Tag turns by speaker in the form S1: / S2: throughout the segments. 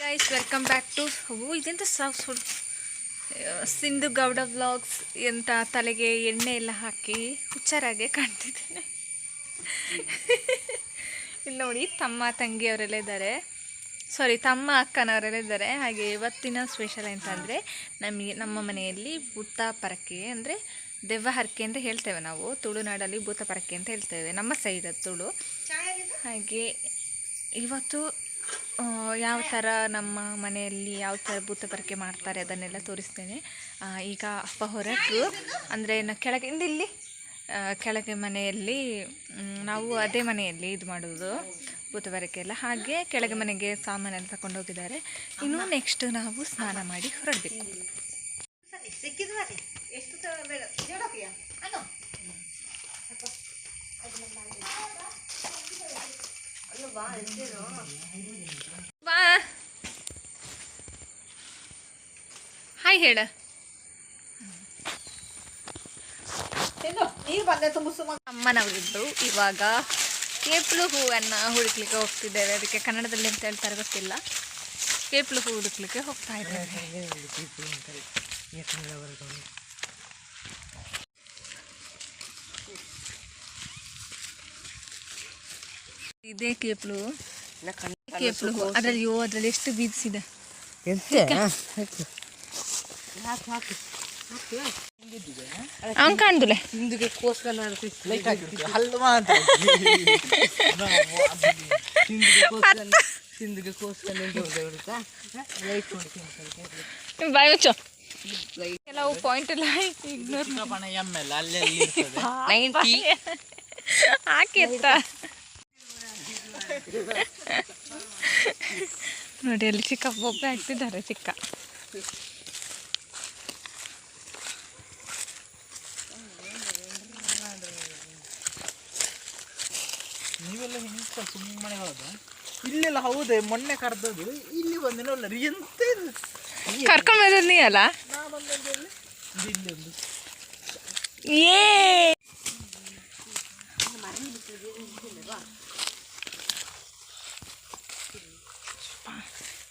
S1: Guys welcome back to ಓ ಇದೆಂತ ಸಾಫ್ ಸುಡ್ ಸಿಂಧು ಗೌಡ ವ್ಲಾಗ್ಸ್ ಎಂತ ತಲೆಗೆ ಎಣ್ಣೆ ಎಲ್ಲ ಹಾಕಿ ಹುಚ್ಚಾರಾಗೆ ಕಾಣ್ತಿದ್ದೇನೆ. ಇಲ್ಲಿ ನೋಡಿ ತಮ್ಮ ತಂಗಿಯವರೆಲ್ಲ ಇದ್ದಾರೆ. ಸಾರಿ ತಮ್ಮ ಅಕ್ಕನವರೆಲ್ಲ ಇದ್ದಾರೆ. ಹಾಗೆ ಇವತ್ತಿನ ಸ್ಪೆಷಲ್ ಅಂತಂದರೆ ನಮಗೆ ನಮ್ಮ ಮನೆಯಲ್ಲಿ ಭೂತ ಪರಕೆ ಅಂದರೆ ದೆವ್ವ ಹರಕೆ ಅಂತ ಹೇಳ್ತೇವೆ ನಾವು. ತುಳುನಾಡಲ್ಲಿ ಭೂತ ಪರಕೆ ಅಂತ ಹೇಳ್ತೇವೆ. ನಮ್ಮ ಸೈಡ್ ತುಳು. ಹಾಗೆ ಇವತ್ತು ಯಾವ ಥರ ನಮ್ಮ ಮನೆಯಲ್ಲಿ ಯಾವ ಥರ ಭೂತ ಬರಕೆ ಮಾಡ್ತಾರೆ ಅದನ್ನೆಲ್ಲ ತೋರಿಸ್ತೇನೆ. ಈಗ ಅಪ್ಪ ಹೊರಟು ಅಂದರೆ ನಾ ಕೆಳಗೆ ಇಂದ ಇಲ್ಲಿ ಕೆಳಗೆ ಮನೆಯಲ್ಲಿ ನಾವು ಅದೇ ಮನೆಯಲ್ಲಿ ಇದು ಮಾಡೋದು ಭೂತ ಎಲ್ಲ. ಹಾಗೆ ಕೆಳಗೆ ಮನೆಗೆ ಸಾಮಾನೆಲ್ಲ ತಗೊಂಡು ಹೋಗಿದ್ದಾರೆ. ಇನ್ನು ನೆಕ್ಸ್ಟ್ ನಾವು ಸ್ನಾನ ಮಾಡಿ ಹೊರಡಬೇಕು. ಬಾ. ಹಾಯ್ ಹೇಳ. ಅಮ್ಮನವರಿದ್ದು ಇವಾಗ ಕೇಪ್ಲು ಹೂವನ್ನು ಹುಡುಕ್ಲಿಕ್ಕೆ ಹೋಗ್ತಿದ್ದೇವೆ. ಅದಕ್ಕೆ ಕನ್ನಡದಲ್ಲಿ ಅಂತ ಹೇಳ್ತಾರೆ ಗೊತ್ತಿಲ್ಲ. ಕೇಪ್ಲು ಹೂ ಹುಡುಕ್ಲಿಕ್ಕೆ ಹೋಗ್ತಾ ಇದ್ದೇವೆ. ಇದೇ ಕೇಪ್ಲು. ಕೇಪ್ಲು. ಅದ್ರಲ್ಲಿ ಓ ಅದರಲ್ಲಿ ಎಷ್ಟು ಬೀದಿಸಿದೆ. ಅವನ್ ಕಾಣ್ದುಲೆ
S2: ಹಿಂದಿಗೆ ಕೋಸ್ಕರ ಹಲ್ಲು ಹಿಂದಿಗೆ ಕೋಸ್ಕರ ಲೈಟ್ ಕೊಡ್ತೀನಿ
S1: ಬಾಯ್ ಮುಚ್ಚು. ಕೆಲವು ಪಾಯಿಂಟ್ ಎಲ್ಲ ಇಗ್ನೋರ್
S2: ಪಣ ಎಮ್ಮೆಲ್ಲ ಅಲ್ಲೆಲ್ಲಿ ಇರ್ತದೆ.
S1: ಹಾಕಿ ಎತ್ತ. ನೋಡಿ ಅಲ್ಲಿ ಚಿಕ್ಕ ಬೊಬ್ಬೆ ಹಾಕ್ತಿದ್ದಾರೆ ಚಿಕ್ಕ.
S2: ನೀವೆಲ್ಲ ಹಿಂಗೆ ಸುಮ್ಮನೆ ಹೋದ ಇಲ್ಲೆಲ್ಲ ಹೌದೇ ಮೊನ್ನೆ ಕರೆದದು ಇಲ್ಲಿ ಬಂದಿನ ಒಳ್ಳೆ ಎಂತ
S1: ಕರ್ಕೊಂಡ್ ಬಂದದ್ದು ನೀ ಅಲ್ಲ? ಏ!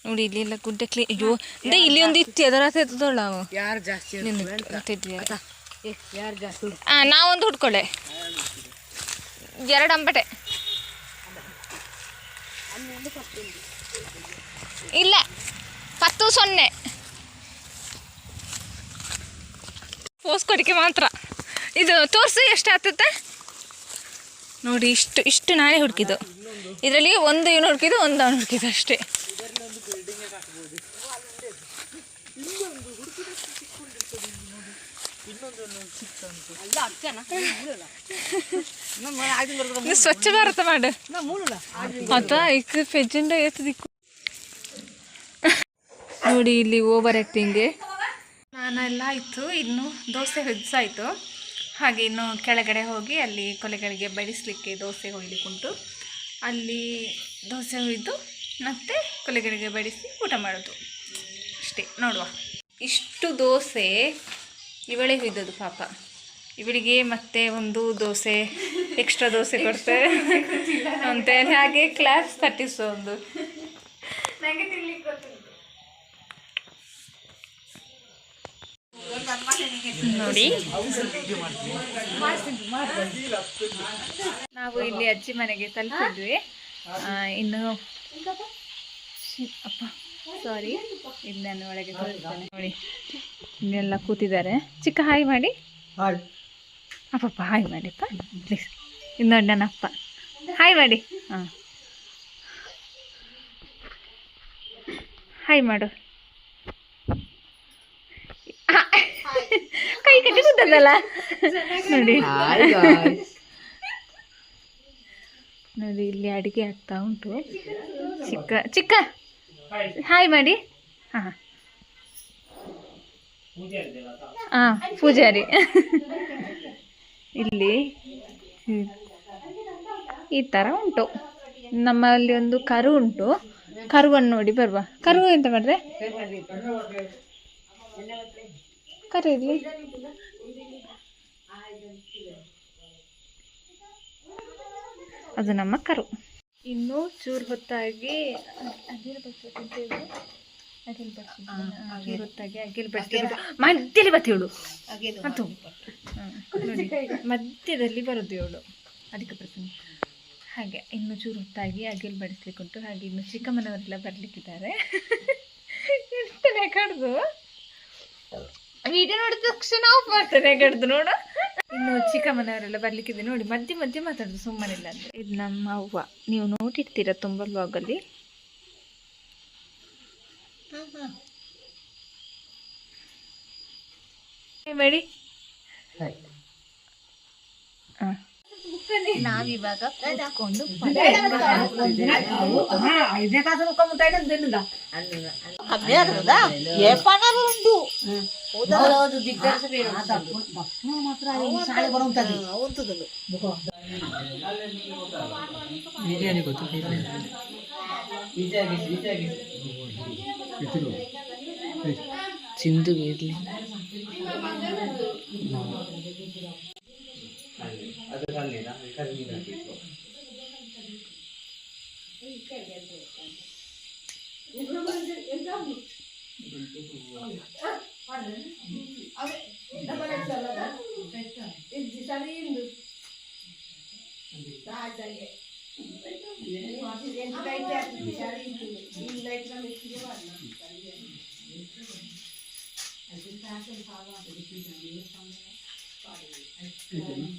S1: ನೋಡಿ ಇಲ್ಲಿ ಎಲ್ಲ ಗುಡ್ಡ ಕ್ಲೀ ಅಯ್ಯೋ ಅಂದ್ರೆ ಇಲ್ಲಿ ಒಂದು ಇತ್ತು ಅದರ ತೆಗೆದೋಳ ಅವು.
S2: ಯಾರು ಜಾಸ್ತಿ ಯಾರು ಜಾಸ್ತಿ
S1: ಆ ನಾವೊಂದು ಹುಡ್ಕೊಳ್ಳೆ ಎರಡು ಅಂಬಟೆ. ಇಲ್ಲ ಪತ್ತು ಸೊನ್ನೆ. ಪೋಸ್ಕೊಡಿಕೆ ಮಾತ್ರ. ಇದು ತೋರಿಸು ಎಷ್ಟು ಆಗ್ತದೆ ನೋಡಿ ಇಷ್ಟು ಇಷ್ಟು ನಾನೇ ಹುಡುಕಿದ್ದು. ಇದರಲ್ಲಿ ಒಂದು ಇವನು ಹುಡುಕಿದ್ದು ಒಂದು ಅವನು ಹುಡುಕಿದ್ದು ಅಷ್ಟೇ. ಇದು ಸ್ವಚ್ಛ ಭಾರತ ಮಾಡು. ಅಥವಾ ಈಗ ಪೆಜೆಂಡ ಎತ್ತದಿಕ್ಕು ನೋಡಿ ಇಲ್ಲಿ ಓವರ್ ಆ್ಯಕ್ಟಿಂಗ್ಗೆ ನಾನೆಲ್ಲ ಆಯಿತು, ಇನ್ನು ದೋಸೆ ಹೆಜ್ಜಾಯಿತು. ಹಾಗೆ ಇನ್ನು ಕೆಳಗಡೆ ಹೋಗಿ ಅಲ್ಲಿ ಕೊಲೆಗಳಿಗೆ ಬಡಿಸಲಿಕ್ಕೆ ದೋಸೆ ಹೊಯ್ಲಿಕ್ಕುಂಟು. ಅಲ್ಲಿ ದೋಸೆ ಹೊಯ್ದು ಮತ್ತೆ ಕೊಲೆಗಳಿಗೆ ಬಡಿಸಿ ಊಟ ಮಾಡೋದು. ಅಷ್ಟೇ ನೋಡುವ. ಇಷ್ಟು ದೋಸೆ ಇವಳೇ ಹುಯ್ದದು ಪಾಪ. ಇವಳಿಗೆ ಮತ್ತೆ ಒಂದು ದೋಸೆ ಎಕ್ಸ್ಟ್ರಾ ದೋಸೆ ಕೊಡ್ತೇವೆ ಅಂತೇಳಿ ಹಾಗೆ ಕ್ಲಾಸ್ ತಟ್ಟಿಸೋದು ನೋಡಿ. ನಾವು ಇಲ್ಲಿ ಅಜ್ಜಿ ಮನೆಗೆ ತಲುಪಿದ್ವಿ. ಇನ್ನು ಅಪ್ಪ. ಸಾರಿ ಇನ್ನು ನಾನು ಒಳಗೆ ತೋರಿಸ್ತೇನೆ. ನೋಡಿ. ಇನ್ನೆಲ್ಲ ಕೂತಿದ್ದಾರೆ. ಚಿಕ್ಕ ಹಾಯ್ ಮಾಡಿ. ಅಪ್ಪ ಹಾಯ್ ಮಾಡಿಪ್ಪ. ಪ್ಲೀಸ್ ಇನ್ನೊಂದು ನನ್ನ ಅಪ್ಪ ಹಾಯ್ ಮಾಡಿ. ಹಾಂ. ಹಾಯ್ ಮಾಡು. ಕೈ ಕಟ್ಟಿ ಕೂತದಲ್ಲ? ನೋಡಿ. ನೋಡಿ ಇಲ್ಲಿ ಅಡುಗೆ ಆಗ್ತಾ ಉಂಟು. ಚಿಕ್ಕ ಚಿಕ್ಕ. ಹಾಯ್ ಮಾಡಿ ಹಾಂ ಹಾಂ. ಪೂಜಾರಿ. ಇಲ್ಲಿ ಈ ಥರ ಉಂಟು. ನಮ್ಮಲ್ಲಿ ಒಂದು ಕರು ಉಂಟು. ಕರುವನ್ನು ನೋಡಿ ಬರುವ. ಕರು ಎಂತ ಮಾಡ್ರೆ ಕರು ಇಲ್ಲಿ ಅದು ನಮ್ಮ ಕರು. ಇನ್ನು ಚೂರು ಹೊತ್ತಾಗಿ ಅಗಿಲ್ ಬರ್ತೇವೆ ಅಗಿಲ್ ಚೂರು ಹೊತ್ತಾಗಿ ಅಗಿಲ್ ಬರ್ತೇವೆ ಮಧ್ಯದಲ್ಲಿ ಬತ್ತಿವಳು ಅದು ನೋಡಿ. ಮಧ್ಯದಲ್ಲಿ ಬರೋದು ಇವಳು ಅದಕ್ಕೆ ಪ್ರಸಂಗ ಹಾಗೆ ಇನ್ನು ಚೂರು ಹೊತ್ತಾಗಿ ಅಗಿಲ್ ಬಡಿಸ್ಲಿಕ್ಕೆ ಉಂಟು. ಹಾಗೆ ಇನ್ನು ಚಿಕ್ಕಮ್ಮನವರೆಲ್ಲ ಬರ್ಲಿಕ್ಕಿದ್ದಾರೆ. ಎಷ್ಟು ಕಡ್ದು ವಿಡಿಯೋ ನೋಡಿದ ತಕ್ಷಣ ಆಫ್ ಮಾಡ್ತಾರೆ ಕಡ್ದು ನೋಡು. ಇನ್ನು ಚಿಕ್ಕಮ್ಮನವರೆಲ್ಲ ಬರ್ಲಿಕ್ಕಿದೆ ನೋಡಿ ಮಧ್ಯೆ ಮಧ್ಯೆ ಮಾತಾಡೋದು ಸುಮ್ಮನಿಲ್ಲ ಅಂದ್ರೆ ಇದು ನಮ್ಮ ಅವ್ವ. ನೀವು ನೋಡಿರ್ತೀರ ತುಂಬ ಬ್ಲಾಗಲ್ಲಿ ಬೇಡಿ ನಾವಿವಾಗ ಕೂತ್ಕೊಂಡು
S2: ಬಿರಿಯಾನಿ ಗೊತ್ತು ಬಿರಿಯಾನಿ ಚಿಂದು ಇರಲಿ निकाल लेना कर लेना इसको Thank you.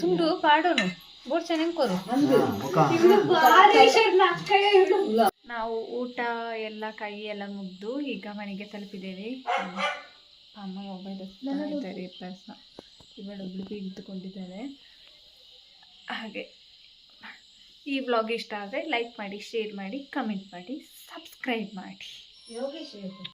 S1: ತುಂಡು ಪಾಡೋನು ಬೋರ್ಡ್ ಚೆನ್ನಾಗಿ ಕೊರು ನಾವು ಊಟ ಎಲ್ಲ ಕೈ ಎಲ್ಲ ಮುಗ್ದು ಈಗ ಮನೆಗೆ ತಲುಪಿದ್ದೇವೆ. ಅಮ್ಮ ಮೊಬೈಲ್ ಇದ್ದಾರೆ ಪರ್ಸ ಇವಳೊಬ್ಳು ಹಾಗೆ ಈ ಬ್ಲಾಗ್ ಇಷ್ಟ ಆದರೆ ಲೈಕ್ ಮಾಡಿ ಶೇರ್ ಮಾಡಿ ಕಮೆಂಟ್ ಮಾಡಿ ಸಬ್ಸ್ಕ್ರೈಬ್ ಮಾಡಿ.